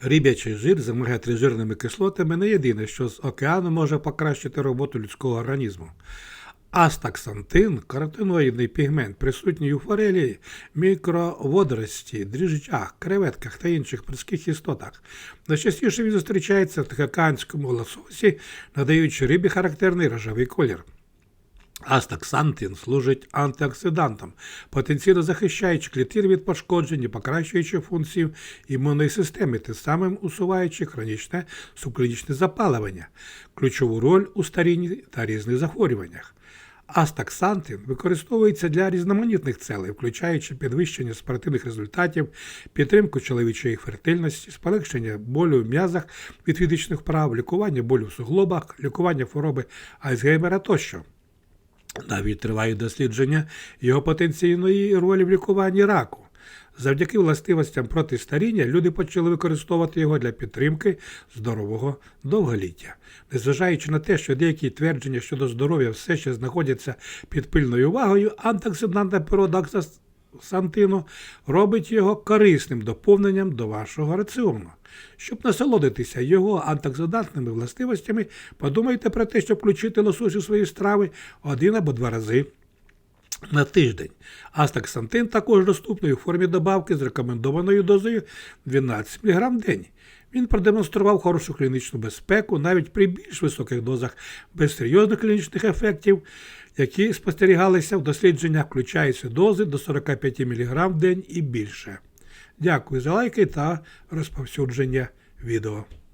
Риб'ячий жир з омега-3 кислотами не єдине, що з океану може покращити роботу людського організму. Астаксантин каротиноїдний пігмент, присутній у форелі, мікроводорості, дріжджах, креветках та інших морських істотах. Найчастіше він зустрічається в тихоокеанському лососі, надаючи рибі характерний рожевий колір. Астаксантин служить антиоксидантом, потенційно захищаючи клітин від пошкоджень і покращуючи функцію імунної системи, тим самим усуваючи хронічне субклінічне запалення, ключову роль у старінні та різних захворюваннях. Астаксантин використовується для різноманітних целей, включаючи підвищення спортивних результатів, підтримку чоловічої фертильності, сполегшення болю в м'язах від фізичних вправ, лікування болю в суглобах, лікування хвороби Альцгеймера тощо. Навіть тривають дослідження його потенційної ролі в лікуванні раку. Завдяки властивостям проти старіння люди почали використовувати його для підтримки здорового довголіття. Незважаючи на те, що деякі твердження щодо здоров'я все ще знаходяться під пильною увагою, антиоксидантна природа оксантину робить його корисним доповненням до вашого раціону. Щоб насолодитися його антиоксидантними властивостями, подумайте про те, щоб включити лосось у свої страви один або два рази на тиждень. Астаксантин також доступний у формі добавки з рекомендованою дозою 12 мг в день. Він продемонстрував хорошу клінічну безпеку навіть при більш високих дозах без серйозних клінічних ефектів, які спостерігалися в дослідженнях, включаються дози до 45 мг в день і більше. Дякую за лайки та розповсюдження відео.